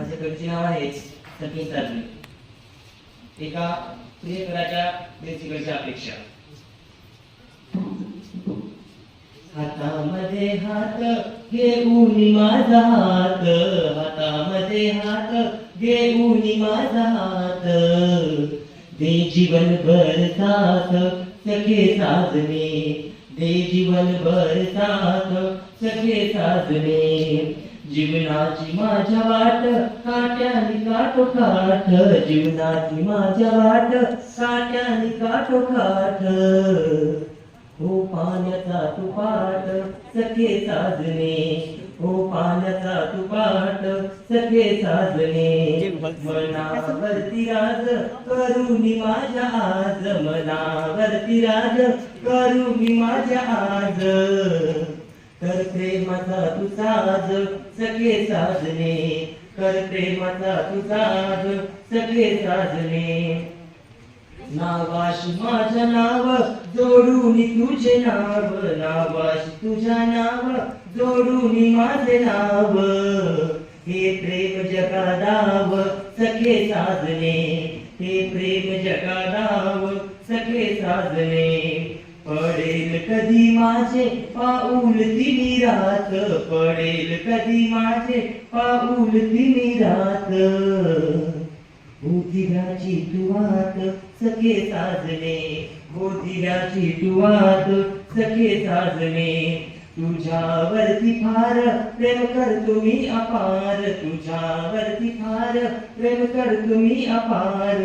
माझे कवीचे नाव आहे सचिन साधने. एका प्रियकराच्या प्रेसिकडच्या अपेक्षा. हातामध्ये हात घेऊन माझा हात हातामध्ये हात घेऊन माझा हात. दे जीवनभर साथ सखे साधने दे जीवनभर साथ सखे साधने. जीवनाची माझ्या वाट काट्याने काठोकाठ जीवनाची माझ्या वाट काट्याने काठोकाठ हो पाण्याचा तू पाठ सखे साजने ओ पाण्याचा तुपाट सखे साजने मनावरती राज करुणी माझ्या आज. मनावरती राज करुणी माझ्या आज. कर प्रेमाचा तू साज सखे साजने कर प्रेमाचा तू साज सखे साजने नावाशी माझं नाव जोडून तुझे नाव नावाशी तुझ्या नाव जोडून माझे नाव. हे प्रेम जगादाव सखे साधने हे प्रेम जगादाव सखे साधने पडेल कधी माझे पाऊल तिनी रात पडेल कधी माझे पाऊल तिनी रात. बुद्धिराची तुवात सखे साजले बुद्धिराची तुवात सखे साजले. तुझ्यावरती फार प्रेम कर तुम्ही अपार तुझ्यावरती फार प्रेम कर तुम्ही अपार.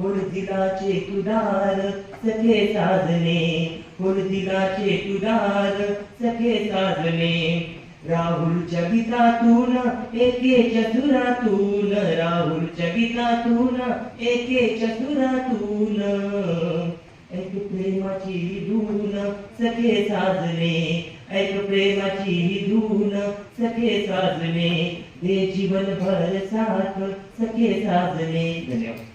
दिलाचे तुदार सखे साजने दिलाचे तुदार सखे साजने राहुलच्या गीतातून एके चतुरातून राहुलच्या एके चतुरातून. ऐक प्रेमाची धून सखे साजने ऐक प्रेमाची धून सखे साजने दे जीवन भर साथ सखे साजने धन्यवाद.